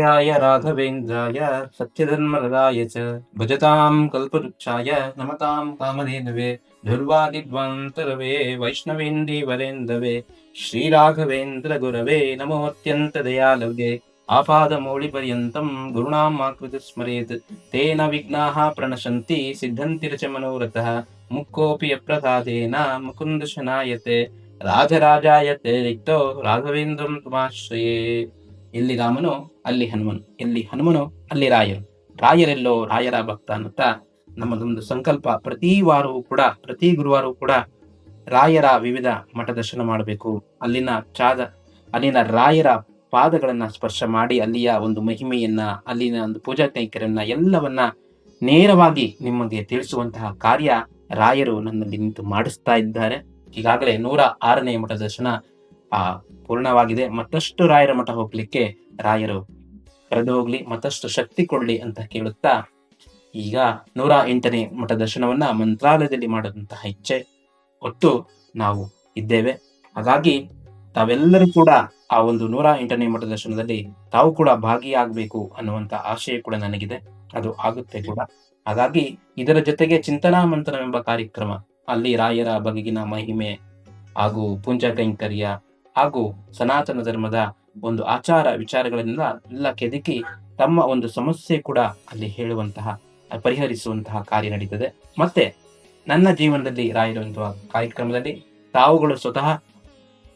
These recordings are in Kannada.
சாங்கியாய ராகவேந்திராய சத்யதன்மரதாய ச பஜதாம் கல்பருட்சாய நமதாம் காமதேனவே துர்வாதித்வந்தரவே வைஷ்ணவேந்தி வரேந்தவே ஸ்ரீராகவேந்திர குரவே நமோத்யந்த தயாலவே ஆபாதமௌளிபர்யந்தம் குருணாம் ஆக்ருதி ஸ்மரேத் தேன விக்னாக பிரணசந்தி சித்தந்தி ருச்ச மனோரதः முக்கோபி அப்பிரசாதேன முகுந்தசனாயத்தே ராஜராஜாயத்தே ரிக்தோ ராகவேந்திரம் துமாஸ்ரயே ಎಲ್ಲಿ ರಾಮನು ಅಲ್ಲಿ ಹನುಮನು, ಎಲ್ಲಿ ಹನುಮನು ಅಲ್ಲಿ ರಾಯರು. ರಾಯರೆಲ್ಲೋ ರಾಯರ ಭಕ್ತ ಅನ್ನುತ್ತಾ ನಮ್ಮದೊಂದು ಸಂಕಲ್ಪ. ಪ್ರತಿ ವಾರವೂ ಕೂಡ, ಪ್ರತಿ ಗುರುವಾರವೂ ಕೂಡ ರಾಯರ ವಿವಿಧ ಮಠ ದರ್ಶನ ಮಾಡಬೇಕು. ಅಲ್ಲಿನ ಚಾದ, ಅಲ್ಲಿನ ರಾಯರ ಪಾದಗಳನ್ನ ಸ್ಪರ್ಶ ಮಾಡಿ ಅಲ್ಲಿಯ ಒಂದು ಮಹಿಮೆಯನ್ನ, ಅಲ್ಲಿನ ಒಂದು ಪೂಜಾ ಕೈಕರ್ಯನ್ನ ಎಲ್ಲವನ್ನ ನೇರವಾಗಿ ನಿಮಗೆ ತಿಳಿಸುವಂತಹ ಕಾರ್ಯ ರಾಯರು ನನ್ನಲ್ಲಿ ನಿಂತು ಮಾಡಿಸ್ತಾ ಇದ್ದಾರೆ. ಈಗಾಗಲೇ ನೂರ ಆರನೇ ಮಠ ದರ್ಶನ, ಆ ಪೂರ್ಣವಾಗಿದೆ. ಮತ್ತಷ್ಟು ರಾಯರ ಮಠ ಹೋಗ್ಲಿಕ್ಕೆ ರಾಯರು ಕರೆದು ಹೋಗ್ಲಿ, ಮತ್ತಷ್ಟು ಶಕ್ತಿ ಕೊಡ್ಲಿ ಅಂತ ಕೇಳುತ್ತಾ, ಈಗ ನೂರ ಎಂಟನೇ ಮಠ ದರ್ಶನವನ್ನ ಮಂತ್ರಾಲಯದಲ್ಲಿ ಮಾಡದಂತಹ ಇಚ್ಛೆ ಒಟ್ಟು ನಾವು ಇದ್ದೇವೆ. ಹಾಗಾಗಿ ತಾವೆಲ್ಲರೂ ಕೂಡ ಆ ಒಂದು ನೂರ ಎಂಟನೇ ಮಠ ದರ್ಶನದಲ್ಲಿ ತಾವು ಕೂಡ ಭಾಗಿಯಾಗಬೇಕು ಅನ್ನುವಂತ ಆಶಯ ಕೂಡ ನನಗಿದೆ. ಅದು ಆಗುತ್ತೆ ಕೂಡ. ಹಾಗಾಗಿ ಇದರ ಜೊತೆಗೆ ಚಿಂತನಾ ಮಂತ್ರವೆಂಬ ಕಾರ್ಯಕ್ರಮ ಅಲ್ಲಿ ರಾಯರ ಬಗೆಗಿನ ಮಹಿಮೆ ಹಾಗೂ ಪೂಂಜಾ ಕೈಂಕರ್ಯ ಹಾಗೂ ಸನಾತನ ಧರ್ಮದ ಒಂದು ಆಚಾರ ವಿಚಾರಗಳನ್ನೆಲ್ಲ ಎಲ್ಲ ಕೆದಕಿ ತಮ್ಮ ಒಂದು ಸಮಸ್ಯೆ ಕೂಡ ಅಲ್ಲಿ ಹೇಳುವಂತಹ, ಪರಿಹರಿಸುವಂತಹ ಕಾರ್ಯ ನಡೀತದೆ. ಮತ್ತೆ ನನ್ನ ಜೀವನದಲ್ಲಿ ರಾಯರುವಂತಹ ಕಾರ್ಯಕ್ರಮದಲ್ಲಿ ತಾವುಗಳು ಸ್ವತಃ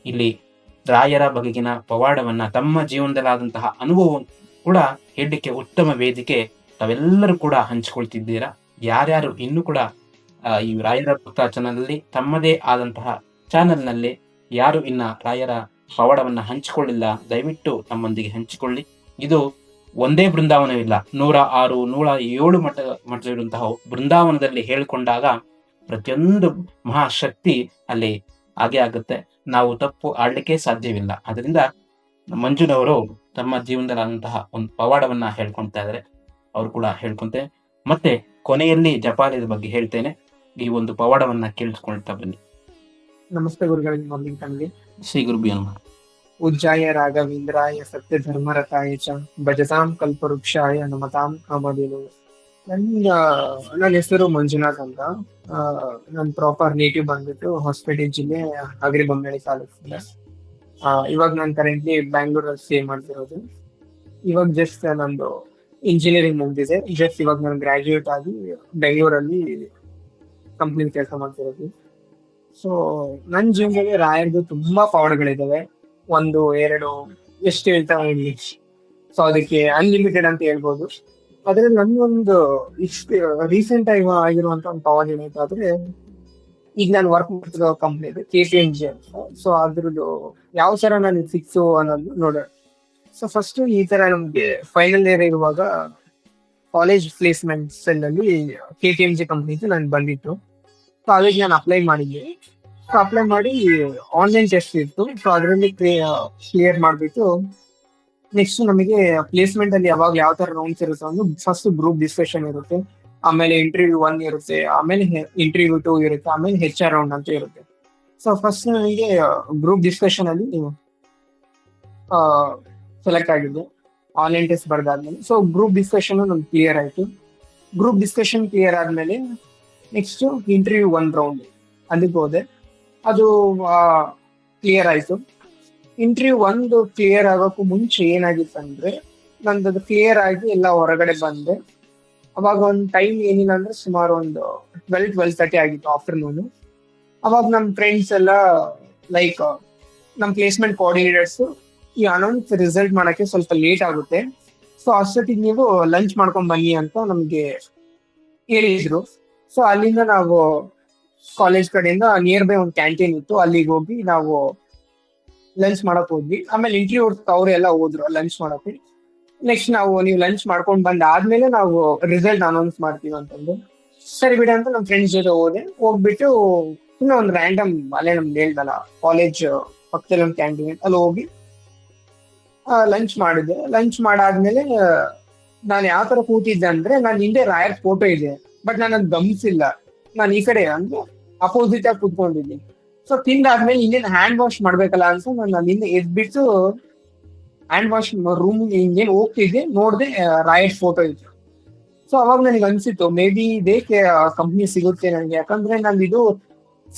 ಇಲ್ಲಿ ರಾಯರ ಬಗೆಗಿನ ಪವಾಡವನ್ನ ತಮ್ಮ ಜೀವನದಲ್ಲಾದಂತಹ ಅನುಭವ ಕೂಡ ಹೇಳಲಿಕ್ಕೆ ಉತ್ತಮ ವೇದಿಕೆ ತಾವೆಲ್ಲರೂ ಕೂಡ ಹಂಚಿಕೊಳ್ತಿದ್ದೀರಾ? ಯಾರ್ಯಾರು ಇನ್ನೂ ಕೂಡ ಈ ರಾಯರ ಭಕ್ತ ಚಾನಲ್ ತಮ್ಮದೇ ಆದಂತಹ ಚಾನೆಲ್ನಲ್ಲಿ ಯಾರು ಇನ್ನ ರಾಯರ ಪವಾಡವನ್ನ ಹಂಚಿಕೊಳ್ಳಿಲ್ಲ, ದಯವಿಟ್ಟು ನಮ್ಮೊಂದಿಗೆ ಹಂಚಿಕೊಳ್ಳಿ. ಇದು ಒಂದೇ ಬೃಂದಾವನವಿಲ್ಲ ನೂರ ಆರು, ನೂರ ಏಳು ಮಠ ಮಠವಿರುವಂತಹ ಬೃಂದಾವನದಲ್ಲಿ ಹೇಳಿಕೊಂಡಾಗ ಪ್ರತಿಯೊಂದು ಮಹಾಶಕ್ತಿ ಅಲ್ಲಿ ಹಾಗೆ ಆಗುತ್ತೆ. ನಾವು ತಪ್ಪು ಆಡ್ಲಿಕ್ಕೆ ಸಾಧ್ಯವಿಲ್ಲ. ಅದರಿಂದ ಮಂಜುನವರು ತಮ್ಮ ಜೀವನದಲ್ಲಾದಂತಹ ಒಂದು ಪವಾಡವನ್ನ ಹೇಳ್ಕೊಳ್ತಾ ಇದ್ದಾರೆ. ಅವ್ರು ಕೂಡ ಹೇಳ್ಕೊಂತೆ. ಮತ್ತೆ ಕೊನೆಯಲ್ಲಿ ಜಪಾಲಯದ ಬಗ್ಗೆ ಹೇಳ್ತೇನೆ. ಈ ಒಂದು ಪವಾಡವನ್ನ ಕೇಳಿಸ್ಕೊಳ್ತಾ ಬನ್ನಿ. ನಮಸ್ತೆ ಗುರುಗಳಿಗೆ ಮೊದಲಿಗೆ ತಮಗೆ ಶ್ರೀ ನಮಃ. ಉಜ್ಜಾಯ ರಾಘವೇಂದ್ರಾಯ ಸತ್ಯ ಧರ್ಮರತಾಯ ಚ ಭಜತಾಂ ಕಲ್ಪವೃಕ್ಷಾಯ ನಮತಾಂ ಕಾಮಧೇನು. ನನ್ನ ನನ್ನ ಹೆಸರು ಮಂಜುನಾಥ್ ಅಂತ. ನನ್ನ ಪ್ರಾಪರ್ ನೇಟಿವ್ ಬಂದ್ಬಿಟ್ಟು ಹೊಸಪೇಟೆ ಜಿಲ್ಲೆ ಹಗರಿ ಬೊಮ್ಮಳಿ ತಾಲೂಕಿಂದ. ಇವಾಗ ನಾನು ಕರೆಂಟ್ಲಿ ಬ್ಯಾಂಗ್ಳೂರಲ್ಲಿ ಸ್ಟೇ ಮಾಡ್ತಿರೋದು. ಇವಾಗ ಜಸ್ಟ್ ನಂದು ಇಂಜಿನಿಯರಿಂಗ್ ಮುಗಿದಿದೆ. ಜಸ್ಟ್ ಇವಾಗ ನಾನು ಗ್ರಾಜುಯೇಟ್ ಆಗಿ ಬೆಂಗಳೂರಲ್ಲಿ ಕಂಪ್ನಿ ಕೆಲಸ ಮಾಡ್ತಿರೋದು. ಸೊ ನನ್ನ ಜೀವನದಲ್ಲಿ ರಾಯರ್ದು ತುಂಬಾ ಪವರ್ಗಳಿದ್ದಾವೆ ಒಂದು, ಎರಡು, ಎಷ್ಟು ಹೇಳ್ತಾವೆ ಇಲ್ಲಿ ಸೊ ಅದಕ್ಕೆ ಅನ್ಲಿಮಿಟೆಡ್ ಅಂತ ಹೇಳ್ಬೋದು. ಆದ್ರೆ ನನ್ಗೊಂದು ಇಷ್ಟು ರೀಸೆಂಟ್ ಆಗಿ ಆಗಿರುವಂತ ಒಂದು ಪವಾಡ ಏನಾಯ್ತಾದ್ರೆ, ಈಗ ನಾನು ವರ್ಕ್ ಮಾಡ್ತಿರೋ ಕಂಪ್ನಿ ಇದೆ ಕೆ ಪಿ ಎನ್ ಜಿ ಅಂತ. ಸೊ ಅದ್ರದ್ದು ಯಾವ ತರ ನಾನು ಸಿಕ್ಸು ಅನ್ನೋದು ನೋಡೋಣ. ಸೊ ಫಸ್ಟ್ ಈ ತರ ನಮ್ಗೆ ಫೈನಲ್ ಇಯರ್ ಇರುವಾಗ ಕಾಲೇಜ್ ಪ್ಲೇಸ್ಮೆಂಟ್ಸ್ ಅಲ್ಲಿ K T M G company ನಾನು ಬಂದಿತ್ತು ಸೊ ಅದಕ್ಕೆ ನಾನು ಅಪ್ಲೈ ಮಾಡಿದ್ದೆ. ಸೊ ಅಪ್ಲೈ ಮಾಡಿ ಆನ್ಲೈನ್ ಟೆಸ್ಟ್ ಇತ್ತು. ಸೊ ಅದರಲ್ಲಿ ಕ್ಲಿಯರ್ ಮಾಡಿಬಿಟ್ಟು ನೆಕ್ಸ್ಟ್ ನಮಗೆ ಪ್ಲೇಸ್ಮೆಂಟ್ ಅಲ್ಲಿ ಯಾವಾಗ ಯಾವ ತರ ರೌಂಡ್ಸ್ ಇರುತ್ತೆ ಅಂದ್ರೆ ಫಸ್ಟ್ ಗ್ರೂಪ್ ಡಿಸ್ಕಷನ್ ಇರುತ್ತೆ. ಆಮೇಲೆ ಇಂಟರ್ವ್ಯೂ ಒನ್ ಇರುತ್ತೆ. ಆಮೇಲೆ ಇಂಟರ್ವ್ಯೂ ಟೂ ಇರುತ್ತೆ. ಆಮೇಲೆ ಹೆಚ್ ಆರ್ ರೌಂಡ್ ಅಂತ ಇರುತ್ತೆ. ಸೊ ಫಸ್ಟ್ ನನಗೆ ಗ್ರೂಪ್ ಡಿಸ್ಕಷನ್ ಅಲ್ಲಿ ಸೆಲೆಕ್ಟ್ ಆಗಿದ್ದು ಆನ್ಲೈನ್ ಟೆಸ್ಟ್ ಬರ್ದಾದ್ಮೇಲೆ. ಸೊ ಗ್ರೂಪ್ ಡಿಸ್ಕಷನ್ ನಮ್ಗೆ ಕ್ಲಿಯರ್ ಆಯಿತು. ಗ್ರೂಪ್ ಡಿಸ್ಕಷನ್ ಕ್ಲಿಯರ್ ಆದ್ಮೇಲೆ ನೆಕ್ಸ್ಟ್ ಇಂಟರ್ವ್ಯೂ ಒನ್ ರೌಂಡ್ ಅಲ್ಲಿಗೆ ಹೋದೆ. ಅದು ಕ್ಲಿಯರ್ ಆಯಿತು. ಇಂಟರ್ವ್ಯೂ ಒಂದು ಕ್ಲಿಯರ್ ಆಗೋಕ್ಕೂ ಮುಂಚೆ ಏನಾಗಿತ್ತು ಅಂದರೆ ನಂದು ಅದು ಕ್ಲಿಯರ್ ಆಗಿ ಎಲ್ಲ ಹೊರಗಡೆ ಬಂದೆ. ಅವಾಗ ಒಂದು ಟೈಮ್ ಏನಿಲ್ಲ ಅಂದ್ರೆ ಸುಮಾರು ಒಂದು ಟ್ವೆಲ್ ಟ್ವೆಲ್ ತರ್ಟಿ ಆಗಿತ್ತು ಆಫ್ಟರ್ನೂನು ಅವಾಗ ನಮ್ಮ ಫ್ರೆಂಡ್ಸ್ ಎಲ್ಲ ಲೈಕ್ ನಮ್ಮ ಪ್ಲೇಸ್ಮೆಂಟ್ ಕೋಆರ್ಡಿನೇಟರ್ಸ್ ಈ ಅನೌನ್ಸ್ ರಿಸಲ್ಟ್ ಮಾಡೋಕ್ಕೆ ಸ್ವಲ್ಪ ಲೇಟ್ ಆಗುತ್ತೆ. ಸೊ ಅಷ್ಟೊತ್ತಿಗೆ ನೀವು ಲಂಚ್ ಮಾಡ್ಕೊಂಡು ಬನ್ನಿ ಅಂತ ನಮಗೆ ಹೇಳಿದ್ರು. ಸೊ ಅಲ್ಲಿಂದ ನಾವು ಕಾಲೇಜ್ ಕಡೆಯಿಂದ ನಿಯರ್ ಬೈ ಒಂದು ಕ್ಯಾಂಟೀನ್ ಇತ್ತು. ಅಲ್ಲಿಗೆ ಹೋಗಿ ನಾವು ಲಂಚ್ ಮಾಡಕ್ ಹೋದ್ವಿ. ಆಮೇಲೆ ಇಂಟರ್ವ್ಯೂ ಅವರೆಲ್ಲ ಹೋದ್ರು ಲಂಚ್ ಮಾಡಕ್ಕೆ. ನೆಕ್ಸ್ಟ್ ನಾವು, ನೀವು ಲಂಚ್ ಮಾಡ್ಕೊಂಡು ಬಂದ ಆದ್ಮೇಲೆ ನಾವು ರಿಸಲ್ಟ್ ಅನೌನ್ಸ್ ಮಾಡ್ತೀವಿ ಅಂತಂದು. ಸರಿ ಬಿಡಿ ಅಂತ ನಮ್ಮ ಫ್ರೆಂಡ್ಸ್ ಜೊತೆ ಹೋದೆ. ಹೋಗ್ಬಿಟ್ಟು ಇನ್ನೂ ಒಂದು ರ್ಯಾಂಡಮ್ ಅಲ್ಲೇ ನಮ್ಗೆ ಹೇಳ್ದಲ್ಲ ಕಾಲೇಜ್ ಪಕ್ಕದಲ್ಲಿ ಒಂದು ಕ್ಯಾಂಟೀನ್ ಅಲ್ಲಿ ಹೋಗಿ ಲಂಚ್ ಮಾಡಿದೆ. ಲಂಚ್ ಮಾಡಾದ್ಮೇಲೆ ನಾನು ಯಾವ ತರ ಕೂತಿದ್ದೆ ಅಂದ್ರೆ, ನಾನು ಹಿಂದೆ ರಾಯರ್ ಫೋಟೋ ಇದೆ. ಬಟ್ ನಾನು ಅದು ಗಮನಿಸಿಲ್ಲ. ನಾನು ಈ ಕಡೆ ಅಂದ್ರೆ ಅಪೋಸಿಟ್ ಆಗಿ ಕುತ್ಕೊಂಡಿದ್ದೀನಿ. ಸೊ ತಿಂದಾದ್ಮೇಲೆ ಇನ್ನೇನು ಹ್ಯಾಂಡ್ ವಾಶ್ ಮಾಡ್ಬೇಕಲ್ಲ ಅಂತ ನಾನು ಅಲ್ಲಿಂದ ಎದ್ಬಿಟ್ಟು ಹ್ಯಾಂಡ್ ವಾಶ್ ರೂಮ್ ಹಿಂಗೇನು ಹೋಗ್ತಿದ್ದೆ, ನೋಡಿದೆ ರಾಯಟ್ ಫೋಟೋ ಇತ್ತು. ಸೊ ಅವಾಗ ನನಗೆ ಅನ್ಸಿತ್ತು ಮೇ ಬಿ ಇದೇ ಕಂಪ್ನಿ ಸಿಗುತ್ತೆ ನನಗೆ. ಯಾಕಂದ್ರೆ ನಾನು ಇದು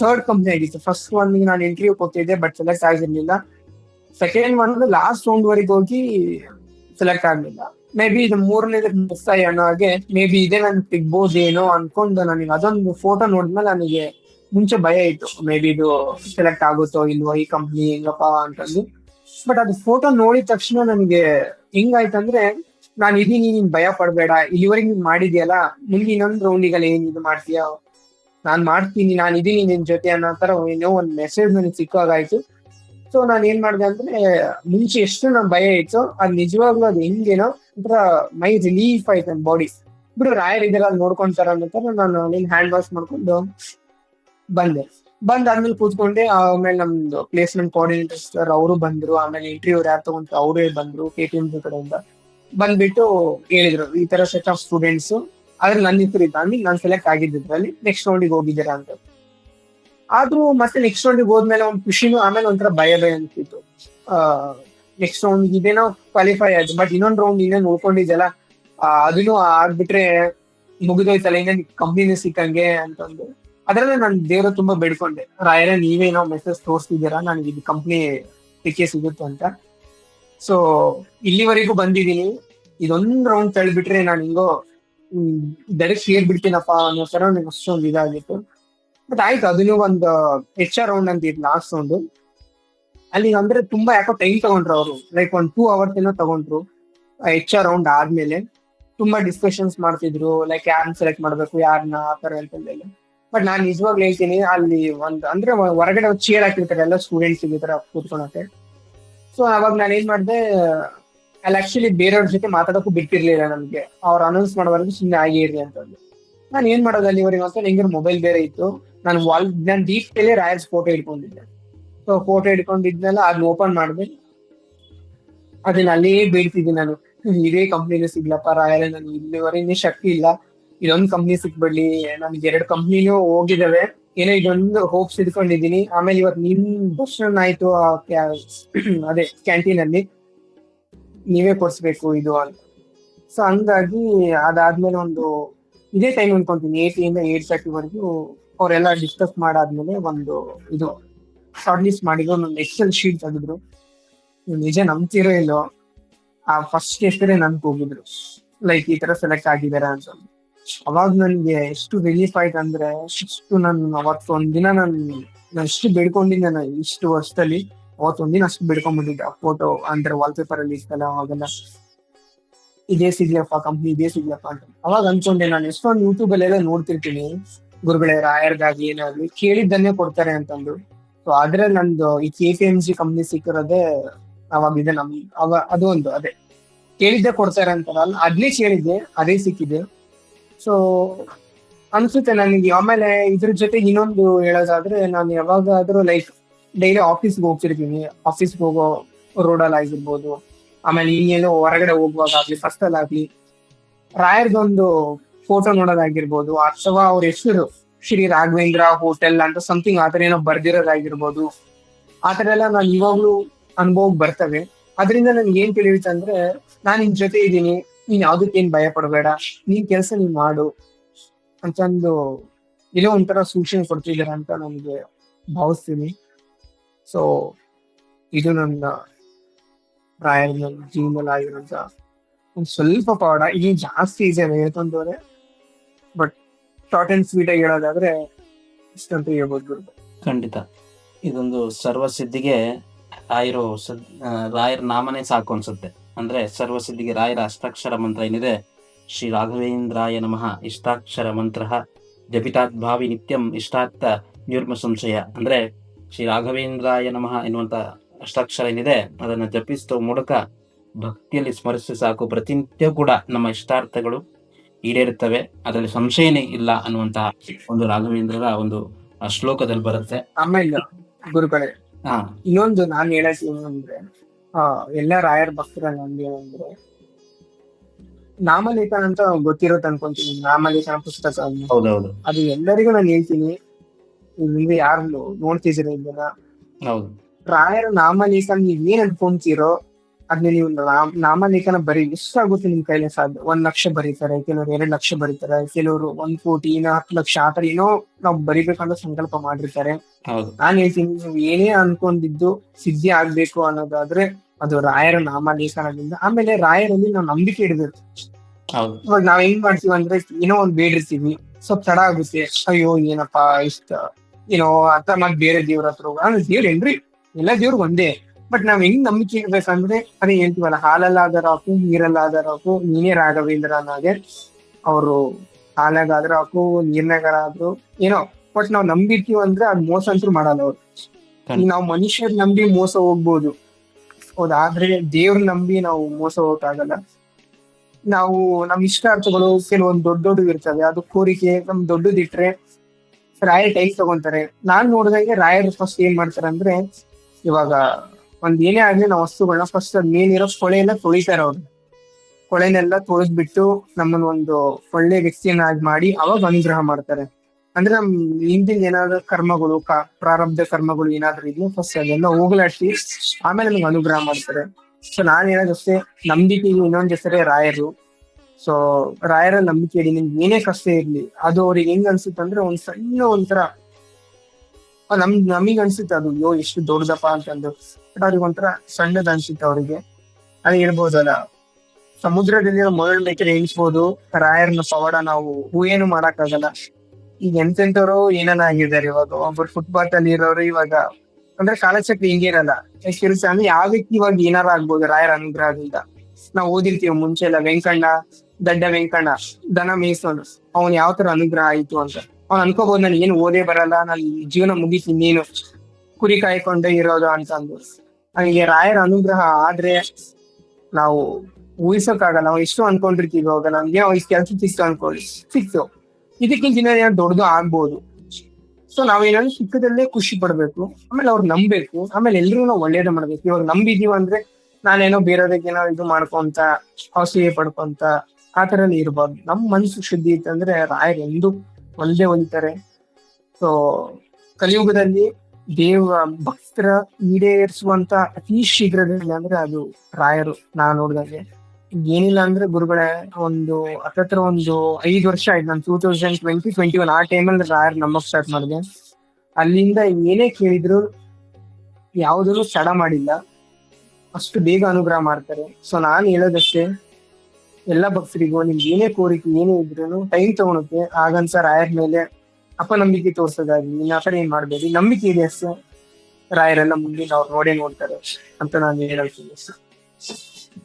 ಥರ್ಡ್ ಕಂಪ್ನಿ ಆಗಿತ್ತು. ಫಸ್ಟ್ ಒನ್ ನಾನು ಇಂಟರ್ವ್ಯೂ ಕೊಟ್ಟಿದ್ದೆ ಬಟ್ ಸೆಲೆಕ್ಟ್ ಆಗಿರ್ಲಿಲ್ಲ. ಸೆಕೆಂಡ್ ಒನ್ ಲಾಸ್ಟ್ ರೌಂಡ್ ವರೆಗೆ ಹೋಗಿ ಸೆಲೆಕ್ಟ್ ಆಗ್ಲಿಲ್ಲ. ಮೇ ಬಿ ಇದು ಮೂರನೇ ಮುಕ್ತಾಯ ಅನ್ನೋ ಹಾಗೆ ಮೇ ಬಿ ಇದೇ ನಾನು ಸಿಗ್ಬೋದೇನೋ ಅನ್ಕೊಂಡು ನನಗೆ ಅದೊಂದು ಫೋಟೋ ನೋಡಿದ್ಮೇಲೆ ನನಗೆ ಮುಂಚೆ ಭಯ ಇತ್ತು. ಮೇ ಬಿ ಇದು ಸೆಲೆಕ್ಟ್ ಆಗುತ್ತೋ ಇಲ್ವೋ ಈ ಕಂಪ್ನಿ ಹೆಂಗಪ್ಪ ಅಂತಂದು. ಬಟ್ ಅದು ಫೋಟೋ ನೋಡಿದ ತಕ್ಷಣ ನನಗೆ ಹೆಂಗಾಯ್ತಂದ್ರೆ ನಾನು ಇದೀನಿ, ನೀನ್ ಭಯ ಪಡ್ಬೇಡ, ಇಲ್ಲಿವರೆಗೆ ನೀನ್ ಮಾಡಿದ್ಯಲ್ಲ ಮುಂದೆ ಇನ್ನೊಂದು ರೌಂಡಿಗೆಲ್ಲ ಏನ್ ಇದು ಮಾಡ್ತೀಯ? ನಾನ್ ಮಾಡ್ತೀನಿ, ನಾನು ಇದೀನಿ ನಿನ್ ಜೊತೆ ಅನ್ನೋ ತರ ಏನೋ ಒಂದ್ ಮೆಸೇಜ್ ನನಗೆ ಸಿಕ್ಕಾಗಾಯ್ತು. ಸೊ ನಾನು ಏನ್ ಮಾಡಿದೆ ಅಂದ್ರೆ, ಮುಂಚೆ ಎಷ್ಟು ನನ್ ಭಯ ಇತ್ತು, ಅದ್ ನಿಜವಾಗ್ಲೂ ಅದು ಹೆಂಗೇನೋ ಒಂಥರ ಮೈ ರಿಲೀಫ್ ಆಯ್ತು ನನ್ ಬಾಡಿ ಬಿಡು, ರಾಯರ್ ಇದೆಲ್ಲ ನೋಡ್ಕೊಂತಾರ ಅನ್ನೋ ನಾನು ನೀನ್ ಹ್ಯಾಂಡ್ ವಾಶ್ ಮಾಡ್ಕೊಂಡು ಬಂದೆ. ಬಂದ್ ಆದ್ಮೇಲೆ ಕೂತ್ಕೊಂಡೆ, ಆಮೇಲೆ ನಮ್ದು ಪ್ಲೇಸ್ಮೆಂಟ್ ಕೋಆರ್ಡಿನೇಟರ್ ಸರ್ ಅವರು ಬಂದ್ರು, ಆಮೇಲೆ ಇಂಟರ್ವ್ಯೂ ಯಾರು ತಗೊಂತ ಅವರೇ ಬಂದ್ರು ಕೆ ಟಿ ಎಂ ಕಡೆಯಿಂದ. ಬಂದ್ಬಿಟ್ಟು ಹೇಳಿದ್ರು, ಈ ತರ ಸೆಟ್ ಆಫ್ ಸ್ಟೂಡೆಂಟ್ಸ್ ಆದ್ರೆ ನನ್ನ ಹೆಸರು ಇದ್ದ ಅಂದ್ರೆ ನಾನು ಸೆಲೆಕ್ಟ್ ಆಗಿದ್ದಲ್ಲಿ ನೆಕ್ಸ್ಟ್ ರೌಂಡಿಗೆ ಹೋಗಿದ್ದೀರಾ ಅಂತ. ಆದ್ರೂ ಮತ್ತೆ ನೆಕ್ಸ್ಟ್ ರೌಂಡಿಗೆ ಹೋದ್ಮೇಲೆ ಒಂದು ಖುಷಿನೂ, ಆಮೇಲೆ ಒಂಥರ ಭಯ ಭಯ ಅನ್ಸಿತ್ತು ನೆಕ್ಸ್ಟ್ ರೌಂಡ್ ಇದೇನೋ ಕ್ವಾಲಿಫೈ ಆಯ್ತು. ಬಟ್ ಇನ್ನೊಂದು ರೌಂಡ್ ಇನ್ನೇನು ನೋಡ್ಕೊಂಡಿದ್ದೆಲ್ಲ ಅದನ್ನು ಆಗ್ಬಿಟ್ರೆ ಮುಗಿದೋಯ್ತಲ್ಲ, ಇನ್ನೇನು ಕಂಪ್ನಿನೇ ಸಿಕ್ಕಂಗೆ ಅಂತಂದು. ಅದರಲ್ಲೇ ನಾನು ದೇವ್ರ ತುಂಬಾ ಬೇಡ್ಕೊಂಡೆ. ರಾಯರ ನೀವೇನೋ ಮೆಸೇಜ್ ತೋರಿಸ್ತಿದ್ದೀರಾ? ನನಗೆ ಇದು ಕಂಪ್ನಿ ಟಿಕೆ ಸಿಗುತ್ತೆ ಅಂತ. ಸೊ ಇಲ್ಲಿವರೆಗೂ ಬಂದಿದ್ದೀನಿ. ಇದೊಂದು ರೌಂಡ್ ತಳ್ಬಿಟ್ರೆ ನಾನು ಹಿಂಗೋ ಡೈರೆಕ್ಟ್ ಸೇರ್ ಬಿಡ್ತೀನಪ್ಪ ಅನ್ನೋ ಸರ ನನಗೆ ಅಷ್ಟೊಂದು ಇದಾಗಿತ್ತು. ಬಟ್ ಆಯ್ತು, ಅದನ್ನು ಒಂದು ಆರ್ ರೌಂಡ್ ಅಂತ ಇತ್ತು ಲಾಸ್ಟ್ ರೌಂಡ್ ಅಲ್ಲಿ ಅಂದ್ರೆ ತುಂಬಾ ಯಾಕೋ ಟೈಮ್ ತಗೊಂಡ್ರು ಅವರು. ಲೈಕ್ ಒಂದ್ ಟೂ ಅವರ್ಸ್ ಏನೋ ತಗೊಂಡ್ರು. ಎಚ್ ಆರ್ ರೌಂಡ್ ಆದ್ಮೇಲೆ ತುಂಬಾ ಡಿಸ್ಕಷನ್ಸ್ ಮಾಡ್ತಿದ್ರು. ಲೈಕ್ ಯಾರನ್ನ ಸೆಲೆಕ್ಟ್ ಮಾಡ್ಬೇಕು ಯಾರನ್ನ ಆ ತರ ಹೇಳ್ತಿಲ್ಲ ಬಟ್ ನಾನ್ ನಿಜವಾಗ್ಲೂ ಹೇಳ್ತೀನಿ, ಅಲ್ಲಿ ಒಂದ್ ಅಂದ್ರೆ ಹೊರಗಡೆ ಚೇರ್ ಹಾಕಿರ್ತಾರೆ ಎಲ್ಲ ಸ್ಟೂಡೆಂಟ್ಸ್ ಈ ತರ ಕೂತ್ಕೊಳಕ್ಕೆ. ಸೊ ಅವಾಗ ನಾನು ಏನ್ ಮಾಡಿದೆ, ಅಲ್ಲಿ ಆಕ್ಚುಲಿ ಬೇರೆಯವ್ರ ಜೊತೆ ಮಾತಾಡೋಕ್ಕೂ ಬಿಟ್ಟಿರ್ಲಿಲ್ಲ ನಮ್ಗೆ ಅವ್ರು ಅನೌನ್ಸ್ ಮಾಡೋವರೆಗೂ ಸುಮ್ಮನೆ ಆಗಿ ಇರ್ಲಿ ಅಂತಂದು ನಾನು ಏನ್ ಮಾಡೋದು ಅಲ್ಲಿವರೆಗೆ ಅಂತ ಹೆಂಗಿರೋ ಮೊಬೈಲ್ ಬೇರೆ ಇತ್ತು. ನಾನು ವಾಲ್ ನಾನು ಡೀಟೇಲೇ ರಾಯಲ್ಸ್ ಫೋಟೋ ಇಟ್ಕೊಂಡಿದ್ದೆ ಫೋಟೋ ಹಿಡ್ಕೊಂಡಿದ್ನಲ್ಲ ಅದನ್ನ ಓಪನ್ ಮಾಡಿದೆ. ಅದನ್ನ ಅಲ್ಲೇ ಬೇಡ್ತಿದ್ದೀನಿ ನಾನು. ಇದೇ ಕಂಪ್ನಿನೂ ಸಿಗ್ಲಪ್ಪ ರಾಯಲ್ ನಾನು ಇಲ್ಲಿವರೆಗೆ ಶಕ್ತಿ ಇಲ್ಲ. ಇದೊಂದು ಕಂಪ್ನಿ ಸಿಕ್ಬಿಡ್ಲಿ ನನ್ಗೆ ಎರಡು ಕಂಪ್ನಿನೂ ಹೋಗಿದಾವೆ. ಏನೋ ಇದೊಂದು ಹೋಪ್ಸ್ ಇಟ್ಕೊಂಡಿದೀನಿ ಆಮೇಲೆ ಇವತ್ತು ನಿಮ್ ದರ್ಶನ ಆಯ್ತು ಅದೇ ಕ್ಯಾಂಟೀನ್ ಅಲ್ಲಿ. ನೀವೇ ಕೊಡ್ಸ್ಬೇಕು ಇದು ಅಂತ. ಸೊ ಹಂಗಾಗಿ ಅದಾದ್ಮೇಲೆ ಒಂದು, ಇದೇ ಟೈಮ್ ಅನ್ಕೊಂತೀನಿ, ಏಟ್ ಇಂದ ಏಟ್ ತರ್ಟಿ ವರೆಗೂ ಅವರೆಲ್ಲ ಡಿಸ್ಕಸ್ ಮಾಡಾದ್ಮೇಲೆ ಒಂದು ಇದು. ಶಾರ್ಟ್ ಲಿಸ್ಟ್ ಮಾಡಿದ್ರು ನನ್ನ ಎಕ್ಸೆಲ್ ಶೀಟ್ ತೆಗೆದ್ರು. ನಿಜ ನಂಬ್ತಿರೋ ಇಲ್ಲೋ, ಆ ಫಸ್ಟ್ ಎಷ್ಟೇ ನನ್ಗೆ ಹೋಗಿದ್ರು. ಲೈಕ್ ಈ ತರ ಸೆಲೆಕ್ಟ್ ಆಗಿದ್ದಾರೆ ಅಂತ. ಅವಾಗ ನನ್ಗೆ ಎಷ್ಟು ರಿಲೀಫ್ ಆಯ್ತು ಅಂದ್ರೆ ಇಷ್ಟು ನಾನು ಅವತ್ತು ಒಂದಿನ ನಾನು ನಾನು ಎಷ್ಟು ಬೇಡ್ಕೊಂಡಿದ್ದೆ ನಾನು ಇಷ್ಟು ವರ್ಷದಲ್ಲಿ. ಅವತ್ತೊಂದಿನ ಅಷ್ಟು ಬೇಡ್ಕೊಂಡ್ಬಿಟ್ಟಿದ್ದೆ. ಆ ಫೋಟೋ ಅಂದ್ರೆ ವಾಲ್ಪೇಪರ್ ಅಲ್ಲಿ ಇಷ್ಟಲ್ಲ ಅವಾಗೆಲ್ಲ. ಇದೇ ಸಿಗ್ಲಪ್ಪ ಕಂಪ್ನಿ ಇದೇ ಸಿಗ್ಲಪ್ಪ ಅಂತ. ಅವಾಗ ಅನ್ಕೊಂಡೆ ನಾನು ಎಷ್ಟೊಂದು ಯೂಟ್ಯೂಬ್ ಅಲ್ಲೆಲ್ಲ ನೋಡ್ತಿರ್ತೀನಿ. ಗುರುಗಳೇ ರಾಯರ್ಗಾಗಿ ಏನಾಗ್ಲಿ ಕೇಳಿದ್ದನ್ನೇ ಕೊಡ್ತಾರೆ ಅಂತಂದು ಸೊ ಆದ್ರೆ ನಂದು ಈ K P M G company ಸಿಕ್ಕಿರೋದೇ ಅವಾಗಿದೆ ನಮ್, ಅವ, ಅದು ಒಂದು, ಅದೇ. ಕೇಳಿದ್ದೆ ಕೊಡ್ತಾರೆ ಅಂತಾರಲ್ಲ ಅದ್ನೇ ಕೇಳಿದ್ದೆ, ಅದೇ ಸಿಕ್ಕಿದೆ. ಸೊ ಅನ್ಸುತ್ತೆ ನನಗೆ, ಆಮೇಲೆ ಇದ್ರ ಜೊತೆ ಇನ್ನೊಂದು ಹೇಳೋದಾದ್ರೆ, ನಾನು ಯಾವಾಗಾದ್ರೂ ಲೈಕ್ ಡೈಲಿ ಆಫೀಸ್ಗೆ ಹೋಗ್ತಿರ್ತೀನಿ. ಆಫೀಸ್ಗೆ ಹೋಗೋ ರೋಡಲ್ಲಿ ಆಗಿರ್ಬೋದು, ಆಮೇಲೆ ಇನ್ನೇನೋ ಹೊರಗಡೆ ಹೋಗುವಾಗ ಆಗ್ಲಿ ಫಸ್ಟ್ ಅಲ್ಲಿ ಆಗ್ಲಿ ರಾಯರ್ದೊಂದು ಫೋಟೋ ನೋಡೋದಾಗಿರ್ಬೋದು, ಅಥವಾ ಅವ್ರ ಹೆಸರು ಶ್ರೀ ರಾಘವೇಂದ್ರ ಹೋಟೆಲ್ ಅಂತ ಸಮಥಿಂಗ್ ಆತರ ಏನೋ ಬರ್ದಿರೋದಾಗಿರ್ಬೋದು. ಆತರ ಎಲ್ಲ ನಾನು ಇವಾಗ್ಲೂ ಅನುಭವಕ್ಕೆ ಬರ್ತವೆ. ಅದರಿಂದ ನನ್ಗೆ ಏನ್ ತಿಳಿಯುತ್ತೆ ಅಂದ್ರೆ, ನಾನು ನಿನ್ ಜೊತೆ ಇದ್ದೀನಿ, ನೀನ್ ಯಾವ್ದಕ್ಕೇನ್ ಭಯ ಪಡಬೇಡ ನೀನ್ ಕೆಲಸ ನೀನ್ ಮಾಡು ಅಂತಂದು ಏನೋ ಒಂಥರ ಸೂಚನೆ ಕೊಡ್ತಿದ್ದಾರೆ ಅಂತ ನನ್ಗೆ ಭಾವಿಸ್ತೀನಿ. ಸೊ ಇದು ನನ್ನ ರಾಯಲ್ ಜೀವನದಲ್ಲಿ ಆಗಿರೋಂತ ಒಂದು ಸ್ವಲ್ಪ ಪಾಡ. ಇಲ್ಲಿ ಜಾಸ್ತಿ ಇದೆ ಹೇಳ್ಕೊಂತವ್ರೆ ಬಟ್ ಶಾರ್ಟ್ ಅಂಡ್ ಸ್ವೀಟ್ ಆಗಿ ಹೇಳೋದಾದ್ರೆ ಇಷ್ಟಂತ ಹೇಳ್ಬೋದು ಖಂಡಿತ. ಇದೊಂದು ಸರ್ವಸಿದ್ಧಿಗೆ ರಾಯರು ರಾಯರ ನಾಮನೇ ಸಾಕು ಅನ್ಸುತ್ತೆ. ಅಂದ್ರೆ ಸರ್ವಸಿದ್ಧಿಗೆ ರಾಯರ ಅಷ್ಟಾಕ್ಷರ ಮಂತ್ರ ಏನಿದೆ? ಶ್ರೀ ರಾಘವೇಂದ್ರಾಯ ನಮಃ. ಇಷ್ಟಾಕ್ಷರ ಮಂತ್ರ. ಜಪಿತಾತ್ ಭಾವಿ ನಿತ್ಯಂ ಇಷ್ಟಾರ್ಥ ನಿರ್ಮ ಸಂಶಯ. ಅಂದ್ರೆ ಶ್ರೀ ರಾಘವೇಂದ್ರಾಯ ನಮಃ ಎನ್ನುವಂತ ಅಷ್ಟಾಕ್ಷರ ಏನಿದೆ? ಅದನ್ನ ಜಪಿಸುವ ಮೂಲಕ ಭಕ್ತಿಯಲ್ಲಿ ಸ್ಮರಿಸಿ ಸಾಕು ಪ್ರತಿನಿತ್ಯ ಕೂಡ ನಮ್ಮ ಇಷ್ಟಾರ್ಥಗಳು. ಈಡೇರುತ್ತವೆ. ಅದರಲ್ಲಿ ಸಂಶಯನೇ ಇಲ್ಲ ಅನ್ನುವಂತಹ ಒಂದು ರಾಘವೇಂದ್ರರ ಒಂದು ಶ್ಲೋಕದಲ್ಲಿ ಬರುತ್ತೆ. ಆಮೇಲೆ ಗುರುಗಳೇ ಹಾ. ಇನ್ನೊಂದು ನಾನು ಹೇಳಕ್ಕೆ ಅಂದ್ರೆ ಎಲ್ಲ ರಾಯರ್ ಭಕ್ತರ ಏನಂದ್ರೆ ನಾಮಲೇಖನ ಅಂತ ಗೊತ್ತಿರುತ್ತೆ ಅನ್ಕೊಂತೀನಿ ನಾಮಲೇಖನ ಪುಸ್ತಕ ಅದು ಎಲ್ಲರಿಗೂ ನಾನು ಹೇಳ್ತೀನಿ. ನೀವು ಯಾರು ನೋಡ್ತಿದ್ದೀರ ಇದನ್ನ ಹೌದು. ರಾಯರ ನಾಮಲೇಖನ ನೀವ್ ಏನ್ ಅನ್ಕೊಂತೀರೋ ಅದ್ನ ನೀವು ನಾಮ ನಾಮಲೇಖನ ಬರೀ ಎಷ್ಟಾಗುತ್ತೆ ನಿಮ್ ಕೈಲಿ ಸಾಧ್ಯ ಒಂದ್ ಲಕ್ಷ ಬರೀತಾರೆ ಕೆಲವರು ಎರಡ್ ಲಕ್ಷ ಬರೀತಾರೆ ಕೆಲವರು ಒಂದ್ ಕೋಟಿ ಇನ್ನ ಹತ್ತು ಲಕ್ಷ ಆತರ ಏನೋ ನಾವು ಬರಿಬೇಕಂತ ಸಂಕಲ್ಪ ಮಾಡಿರ್ತಾರೆ. ನಾನ್ ಹೇಳ್ತೀನಿ ನೀವು ಏನೇ ಅನ್ಕೊಂಡಿದ್ದು ಸಿದ್ಧಿ ಆಗ್ಬೇಕು ಅನ್ನೋದಾದ್ರೆ ಅದು ರಾಯರ ನಾಮಲೇಖನದಿಂದ ಆಮೇಲೆ ರಾಯರಲ್ಲಿ ನಾವು ನಂಬಿಕೆ ಇಡಬೇಕು ಇವಾಗ ನಾವ್ ಏನ್ ಮಾಡ್ತೀವಿ ಅಂದ್ರೆ ಏನೋ ಒಂದ್ ಬೇಡಿರ್ತೀವಿ ಸ್ವಲ್ಪ ತಡ ಆಗುತ್ತೆ ಅಯ್ಯೋ ಏನಪ್ಪಾ ಇಷ್ಟ ಏನೋ ಅಂತ ಮತ್ ಬೇರೆ ದೇವ್ರ ಹತ್ರ ಅಂದ್ರೆ ದೇವ್ರ ಏನ್ರಿ? ಎಲ್ಲ ದೇವ್ರು ಒಂದೇ. ಬಟ್ ನಾವ್ ಹೆಂಗ್ ನಂಬಿಕೆ ಇರ್ಬೇಕಂದ್ರೆ ಅದೇ ಹೇಳ್ತೀವಲ್ಲ ಹಾಲಲ್ಲಾದರ ಹಾಕು ನೀರಲ್ಲಾದರ ಹಾಕು ನೀನೇ ರಾಘವೇಂದ್ರ ಅನ್ನೋದೇ ಅವರು ಹಾಲಾಗಾದ್ರೂ ಹಾಕು ನೀರ್ನಾಗಾದ್ರು ಏನೋ ಬಟ್ ನಾವ್ ನಂಬಿರ್ತೀವಿ ಅಂದ್ರೆ ಅದ್ ಮೋಸ ಅಂತೂ ಮಾಡಲ್ಲ ಅವ್ರು. ನಾವ್ ಮನುಷ್ಯರ್ ನಂಬಿ ಮೋಸ ಹೋಗ್ಬೋದು. ಹೌದಾದ್ರೆ ದೇವ್ರ ನಂಬಿ ನಾವು ಮೋಸ ಹೋಗಕ್ಕಾಗಲ್ಲ ನಾವು ನಮ್ ಇಷ್ಟಾರ್ಥಗಳು ಕೆಲವೊಂದು ದೊಡ್ಡ ದೊಡ್ಡ ಇರ್ತವೆ ಅದು ಕೋರಿಕೆ ನಮ್ ದೊಡ್ಡದಿಟ್ರೆ ರಾಯರ್ ಟೈಮ್ ತಗೊಂತಾರೆ. ನಾನ್ ನೋಡಿದಾಗ ರಾಯರ್ ಫಸ್ಟ್ ಏನ್ ಮಾಡ್ತಾರೆ ಅಂದ್ರೆ ಇವಾಗ ಒಂದ್ ಏನೇ ಆಗ್ಲಿ ನಾವು ವಸ್ತುಗಳನ್ನ ಫಸ್ಟ್ ಅದ್ ಇರೋ ಕೊಳೆ ಎಲ್ಲ ತೊಳಿತಾರೆ ಅವ್ರು ಕೊಳೆನೆಲ್ಲ ತೊಳೆದ್ಬಿಟ್ಟು ನಮ್ಮನ್ನ ಒಂದು ಒಳ್ಳೆ ವ್ಯಕ್ತಿಯನ್ನಾಗಿ ಮಾಡಿ ಅವಾಗ ಅನುಗ್ರಹ ಮಾಡ್ತಾರೆ. ಅಂದ್ರೆ ನಮ್ ಹಿಂದಿನ ಏನಾದ್ರು ಕರ್ಮಗಳು ಪ್ರಾರಬ್ಧ ಕರ್ಮಗಳು ಏನಾದ್ರು ಇದ್ಲು ಫಸ್ಟ್ ಅದೆಲ್ಲ ಹೋಗ್ಲಾಡ್ಸಿ ಆಮೇಲೆ ನಮ್ಗೆ ಅನುಗ್ರಹ ಮಾಡ್ತಾರೆ. ಸೊ ನಾನ್ ಹೇಳೋದಷ್ಟೇ ನಂಬಿಕೆಗೆ ಇನ್ನೊಂದ್ ಹೆಸರೇ ರಾಯರು. ಸೊ ರಾಯರ ನಂಬಿಕೆ ಇಡಿ ನಿಮ್ಗೆ ಏನೇ ಕಷ್ಟ ಇರ್ಲಿ, ಅದು ಅವ್ರಿಗೆ ಹೆಂಗ್ ಅನ್ಸುತ್ತೆ ಅಂದ್ರೆ ಒಂದ್ ಸಣ್ಣ ಒಂಥರ ನಮ್, ನಮಗ್ ಅನ್ಸುತ್ತೆ ಅದು, ಅಯ್ಯೋ, ಎಷ್ಟು ದೊಡ್ಡದಪ್ಪ ಅಂತಂದು. ಅವ್ರಿಗೆ ಒಂಥರ ಸಣ್ಣದ ಅನ್ಸುತ್ತೆ ಅವ್ರಿಗೆ. ಅದು ಇರ್ಬೋದಲ್ಲ ಸಮುದ್ರದಲ್ಲಿ ಮೊದಲು ಬೇಕಾದ್ರೆ ಎಣಿಸ್ಬೋದು ರಾಯರ್ನ ಪವಾಡ ನಾವು ಏನು ಮಾಡಕ್ಕಾಗಲ್ಲ. ಈಗ ಎಂತೆಂತವ್ರು ಏನಾನ ಆಗಿದ್ದಾರೆ ಇವಾಗ, ಒಬ್ರು ಫುಟ್ಪಾತ್ ಅಲ್ಲಿ ಇರೋರು ಇವಾಗ, ಅಂದ್ರೆ ಕಾಲಚಕ್ರ ಹಿಂಗೆ ಇರಲ್ಲ. ಎಷ್ಟಿರುತ್ತೆ ಅಂದ್ರೆ ಯಾವ ವ್ಯಕ್ತಿ ಇವಾಗ ಏನಾರ ಆಗ್ಬೋದು ರಾಯರ ಅನುಗ್ರಹದಿಂದ. ನಾವು ಓದಿರ್ತೀವಿ ಮುಂಚೆ ಎಲ್ಲ ವೆಂಕಣ್ಣ, ದಡ್ಡ ವೆಂಕಣ್ಣ, ದನ ಮೇಯಿಸೋನು, ಅವನ್ ಯಾವ ತರ ಅನುಗ್ರಹ ಆಯ್ತು ಅಂತ. ಅವ್ನ್ ಅನ್ಕೋಬಹುದು ನಾನು ಏನು ಓದೇ ಬರಲ್ಲ, ನಾನು ಜೀವನ ಮುಗಿಸಿ ಇನ್ನೇನು ಕುರಿ ಕಾಯ್ಕೊಂಡೇ ಇರೋದು ಅಂತ ಅಂದು ಹಂಗೆ ರಾಯರ ಅನುಗ್ರಹ ಆದ್ರೆ ನಾವು ಊಹಿಸೋಕ್ಕಾಗಲ್ಲ. ನಾವು ಎಷ್ಟು ಅನ್ಕೊಂಡಿರ್ತೀವಿ ಅವಾಗ ನಮ್ಗೆ ಇಷ್ಟು ಕೆಲಸ ಸಿಕ್ತು ಅನ್ಕೊಳ್ಳಿ. ಸಿಕ್ತು. ಇದಕ್ಕಿಂತ ಇನ್ನೂ ಏನೋ ದೊಡ್ಡದು ಆಗ್ಬೋದು. ಸೊ ನಾವೇನಾದ್ರು ಸಿಕ್ಕದಲ್ಲೇ ಖುಷಿ ಪಡ್ಬೇಕು. ಆಮೇಲೆ ಅವ್ರು ನಂಬೇಕು ಆಮೇಲೆ ಎಲ್ರಿಗೂ ನಾವು ಒಳ್ಳೇದ ಮಾಡ್ಬೇಕು. ಇವಾಗ ನಂಬಿದೀವಿ ಅಂದ್ರೆ ನಾನೇನೋ ಏನೋ ಇದು ಮಾಡ್ಕೊಂತ ಅಸೂಯೆ ಪಡ್ಕೊಂತ ಆ ಎಲ್ಲ ಇರ್ಬಾರ್ದು ನಮ್ ಮನ್ಸು ಶುದ್ಧಿ ಇತ್ತಂದ್ರೆ ರಾಯರ್ ಎಂದು ಒಂದೇ ಹೊಲಿತಾರೆ ಸೊ ಕಲಿಯುಗದಲ್ಲಿ ದೇವ ಭಕ್ತರ ಈಡೇರಿಸುವಂತ ಅತಿ ಶೀಘ್ರದಲ್ಲಿ ಅಂದ್ರೆ ಅದು ರಾಯರು. ನಾ ನೋಡಿದಾಗೆ. ಏನಿಲ್ಲ ಅಂದ್ರೆ ಗುರುಗಳೇ, ಒಂದು ಹತ್ತತ್ರ ಒಂದು ಐದು ವರ್ಷ ಆಯ್ತು. ನಾನು two thousand twenty twenty one ಆ ಟೈಮಲ್ಲಿ ರಾಯರ್ ನಮ್ಮಕ್ ಸ್ಟಾರ್ಟ್ ಮಾಡಿದೆ. ಅಲ್ಲಿಂದ ಏನೇ ಕೇಳಿದ್ರು ಯಾವುದನ್ನು ತಡ ಮಾಡಿಲ್ಲ. ಅಷ್ಟು ಬೇಗ ಅನುಗ್ರಹ ಮಾಡ್ತಾರೆ. ಸೊ ನಾನು ಹೇಳೋದಷ್ಟೇ, ಎಲ್ಲ ಭಕ್ತರಿಗೂ ನಿಮ್ಗೆ ಏನೇ ಕೋರಿಕೆ ಏನೇ ಇದ್ರು ಟೈಮ್ ತಗೊಳುತ್ತೆ ಹಾಗಂತ ರಾಯರ್ ಮೇಲೆ ಅಪನಂಬಿಕೆ ತೋರಿಸೋದಾಗ್ಲಿ ಇನ್ನು ಆ ಕಡೆ ಏನ್ ಮಾಡ್ಬೇಡಿ ನಂಬಿಕೆ ಇದೆ ಅಷ್ಟೇ. ರಾಯರೆಲ್ಲ ಮುಂದಿನ ಅವ್ರು ನೋಡೇ ನೋಡ್ತಾರೆ ಅಂತ ನಾನು ಹೇಳ್ತೀನಿ.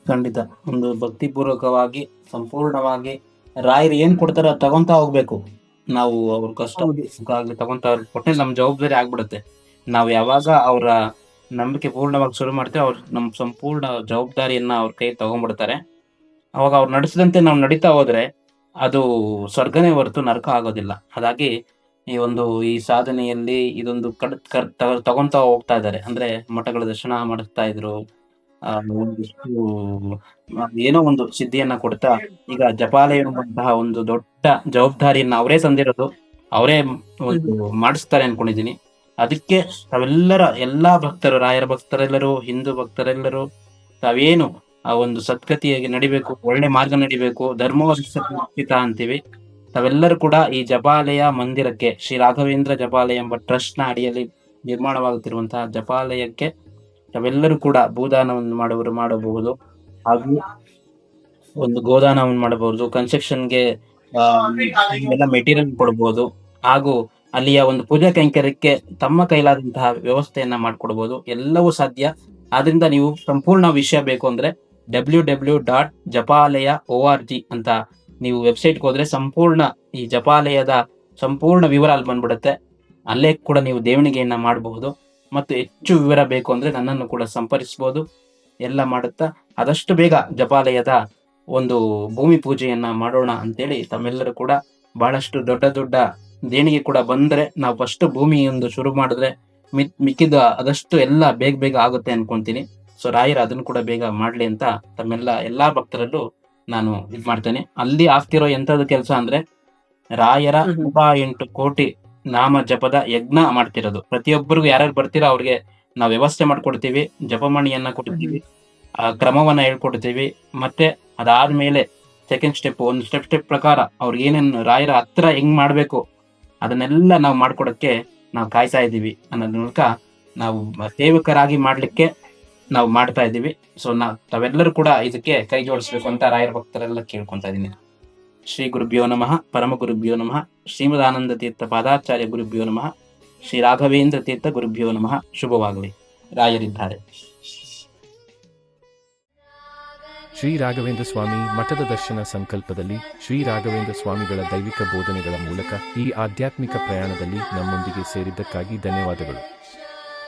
ಖಂಡಿತ. ಒಂದು ಭಕ್ತಿಪೂರ್ವಕವಾಗಿ ಸಂಪೂರ್ಣವಾಗಿ ರಾಯರ್ ಏನ್ ಕೊಡ್ತಾರ ತಗೊಂತ ಹೋಗ್ಬೇಕು. ನಾವು ಅವ್ರ ಕಷ್ಟ ಆಗ್ಲಿ ತಗೊಂತ ಅವ್ರ ಕೊಟ್ಟೆ ನಮ್ ಜವಾಬ್ದಾರಿ ಆಗ್ಬಿಡುತ್ತೆ. ನಾವು ಯಾವಾಗ ಅವ್ರ ನಂಬಿಕೆ ಪೂರ್ಣವಾಗಿ ಶುರು ಮಾಡ್ತೇವೆ ಅವ್ರ ನಮ್ ಸಂಪೂರ್ಣ ಜವಾಬ್ದಾರಿಯನ್ನ ಅವ್ರ ಕೈ ತಗೊಂಡ್ಬಿಡ್ತಾರೆ. ಅವಾಗ ಅವ್ರು ನಡೆಸಿದಂತೆ ನಾವು ನಡೀತಾ ಹೋದ್ರೆ ಅದು ಸ್ವರ್ಗನೇ ಹೊರತು ನರಕ ಆಗೋದಿಲ್ಲ. ಹಾಗಾಗಿ ಈ ಒಂದು ಈ ಸಾಧನೆಯಲ್ಲಿ ಇದೊಂದು ಕಡ್ ಕರ್ ತಗೊಂತಾ ಹೋಗ್ತಾ ಇದ್ದಾರೆ. ಅಂದ್ರೆ ಮಠಗಳ ದರ್ಶನ ಮಾಡಿಸ್ತಾ ಇದ್ರು. ಆ, ಒಂದಿಷ್ಟು ಏನೋ ಒಂದು ಸಿದ್ಧಿಯನ್ನ ಕೊಡ್ತಾ ಈಗ ಜಪಾಲಯ ಎಂಬಂತಹ ಒಂದು ದೊಡ್ಡ ಜವಾಬ್ದಾರಿಯನ್ನ ಅವರೇ ತಂದಿರೋದು. ಅವರೇ ಒಂದು ಮಾಡಿಸ್ತಾರೆ ಅನ್ಕೊಂಡಿದೀನಿ ಅದಕ್ಕೆ ತಾವೆಲ್ಲರ ಎಲ್ಲಾ ಭಕ್ತರು ರಾಯರ ಭಕ್ತರೆಲ್ಲರೂ ಹಿಂದೂ ಭಕ್ತರೆಲ್ಲರೂ ತಾವೇನು ಆ ಒಂದು ಸದ್ಗತಿಯಾಗಿ ನಡಿಬೇಕು ಒಳ್ಳೆ ಮಾರ್ಗ ನಡಿಬೇಕು ಧರ್ಮವರ್ಷಿತ ಅಂತೀವಿ. ತಾವೆಲ್ಲರೂ ಕೂಡ ಈ ಜಪಾಲಯ ಮಂದಿರಕ್ಕೆ, ಶ್ರೀ ರಾಘವೇಂದ್ರ ಜಪಾಲಯ ಎಂಬ ಟ್ರಸ್ಟ್ನ ಅಡಿಯಲ್ಲಿ ನಿರ್ಮಾಣವಾಗುತ್ತಿರುವಂತಹ ಜಪಾಲಯಕ್ಕೆ ತಾವೆಲ್ಲರೂ ಕೂಡ ಭೂದಾನವನ್ನು ಮಾಡುವರು, ಮಾಡಬಹುದು. ಹಾಗೂ ಒಂದು ಗೋದಾನವನ್ನು ಮಾಡಬಹುದು ಕನ್ಸ್ಟ್ರಕ್ಷನ್ಗೆ ಎಲ್ಲ ಮೆಟೀರಿಯಲ್ ಕೊಡಬಹುದು ಹಾಗೂ ಅಲ್ಲಿಯ ಒಂದು ಪೂಜಾ ಕೈಂಕರ್ಯಕ್ಕೆ ತಮ್ಮ ಕೈಲಾದಂತಹ ವ್ಯವಸ್ಥೆಯನ್ನ ಮಾಡ್ಕೊಡ್ಬೋದು. ಎಲ್ಲವೂ ಸಾಧ್ಯ. ಆದ್ರಿಂದ ನೀವು ಸಂಪೂರ್ಣ ವಿಷಯ ಬೇಕು ಅಂದ್ರೆ W W dot Japalaya O R G ಅಂತ ನೀವು ವೆಬ್ಸೈಟ್ಗೆ ಹೋದರೆ ಸಂಪೂರ್ಣ ಈ ಜಪಾಲಯದ ಸಂಪೂರ್ಣ ವಿವರ ಅಲ್ಲಿ ಬಂದ್ಬಿಡುತ್ತೆ. ಅಲ್ಲೇ ಕೂಡ ನೀವು ದೇವಣಿಗೆಯನ್ನು ಮಾಡಬಹುದು. ಮತ್ತು ಹೆಚ್ಚು ವಿವರ ಬೇಕು ಅಂದರೆ ನನ್ನನ್ನು ಕೂಡ ಸಂಪರ್ಕಿಸ್ಬೋದು ಎಲ್ಲ ಮಾಡುತ್ತಾ ಆದಷ್ಟು ಬೇಗ ಜಪಾಲಯದ ಒಂದು ಭೂಮಿ ಪೂಜೆಯನ್ನು ಮಾಡೋಣ ಅಂತೇಳಿ ತಮ್ಮೆಲ್ಲರೂ ಕೂಡ ಬಹಳಷ್ಟು ದೊಡ್ಡ ದೊಡ್ಡ ದೇಣಿಗೆ ಕೂಡ ಬಂದರೆ ನಾವು ಫಸ್ಟ್ ಭೂಮಿಯೊಂದು ಶುರು ಮಾಡಿದ್ರೆ ಮಿ, ಮಿಕ್ಕಿದ ಅದಷ್ಟು ಎಲ್ಲ ಬೇಗ ಬೇಗ ಆಗುತ್ತೆ ಅನ್ಕೊಂತೀನಿ. ಸೊ ರಾಯರ ಅದನ್ನು ಕೂಡ ಬೇಗ ಮಾಡಲಿ ಅಂತ ತಮ್ಮೆಲ್ಲ ಎಲ್ಲ ಭಕ್ತರಲ್ಲೂ ನಾನು ಇದು ಮಾಡ್ತೇನೆ ಅಲ್ಲಿ ಆಗ್ತಿರೋ ಎಂಥದ್ದು ಕೆಲಸ ಅಂದ್ರೆ ರಾಯರ ಉಪ. ನೂರ ಎಂಟು ಕೋಟಿ ನಾಮ ಜಪದ ಯಜ್ಞ ಮಾಡ್ತಿರೋದು ಪ್ರತಿಯೊಬ್ಬರಿಗೂ ಯಾರ್ಯಾರು ಬರ್ತೀರೋ ಅವ್ರಿಗೆ ನಾವು ವ್ಯವಸ್ಥೆ ಮಾಡ್ಕೊಡ್ತೀವಿ ಜಪಮಣಿಯನ್ನ ಕೊಡ್ತೀವಿ ಆ ಕ್ರಮವನ್ನ ಹೇಳ್ಕೊಡ್ತೀವಿ ಮತ್ತೆ ಅದಾದ್ಮೇಲೆ ಸೆಕೆಂಡ್ ಸ್ಟೆಪ್ ಒಂದು ಸ್ಟೆಪ್ ಸ್ಟೆಪ್ ಪ್ರಕಾರ ಅವ್ರಿಗೆ ಏನೇನು ರಾಯರ ಹತ್ರ ಹೆಂಗ್ ಮಾಡ್ಬೇಕು ಅದನ್ನೆಲ್ಲ ನಾವು ಮಾಡ್ಕೊಡಕ್ಕೆ ನಾವು ಕಾಯ್ತಾ ಇದ್ದೀವಿ ಅನ್ನೋದ್ರ ಮೂಲಕ ನಾವು ಸೇವಕರಾಗಿ ಮಾಡಲಿಕ್ಕೆ ನಾವು ಮಾಡ್ತಾ ಇದ್ದೀವಿ. ಸೊ ನಾ, ತಾವೆಲ್ಲರೂ ಕೂಡ ಇದಕ್ಕೆ ಕೈ ಜೋಡಿಸ್ಬೇಕು ಅಂತ ರಾಯರ ಭಕ್ತರೆಲ್ಲ ಕೇಳ್ಕೊಂತ ಇದ್ದೀನಿ. ಶ್ರೀ ಗುರುಭ್ಯೋ ನಮಃ. ಪರಮ ಗುರುಭ್ಯೋ ನಮಃ. ಶ್ರೀಮದಾನಂದ ತೀರ್ಥ ಪಾದಾಚಾರ್ಯ ಗುರುಭ್ಯೋ ನಮಃ. ಶ್ರೀ ರಾಘವೇಂದ್ರ ತೀರ್ಥ ಗುರುಭ್ಯೋ ನಮಃ. ಶುಭವಾಗಲಿ. ರಾಯರಿದ್ದಾರೆ. ಶ್ರೀ ರಾಘವೇಂದ್ರ ಸ್ವಾಮಿ ಮಠದ ದರ್ಶನ ಸಂಕಲ್ಪದಲ್ಲಿ ಶ್ರೀ ರಾಘವೇಂದ್ರ ಸ್ವಾಮಿಗಳ ದೈವಿಕ ಬೋಧನೆಗಳ ಮೂಲಕ ಈ ಆಧ್ಯಾತ್ಮಿಕ ಪ್ರಯಾಣದಲ್ಲಿ ನಮ್ಮೊಂದಿಗೆ ಸೇರಿದ್ದಕ್ಕಾಗಿ ಧನ್ಯವಾದಗಳು.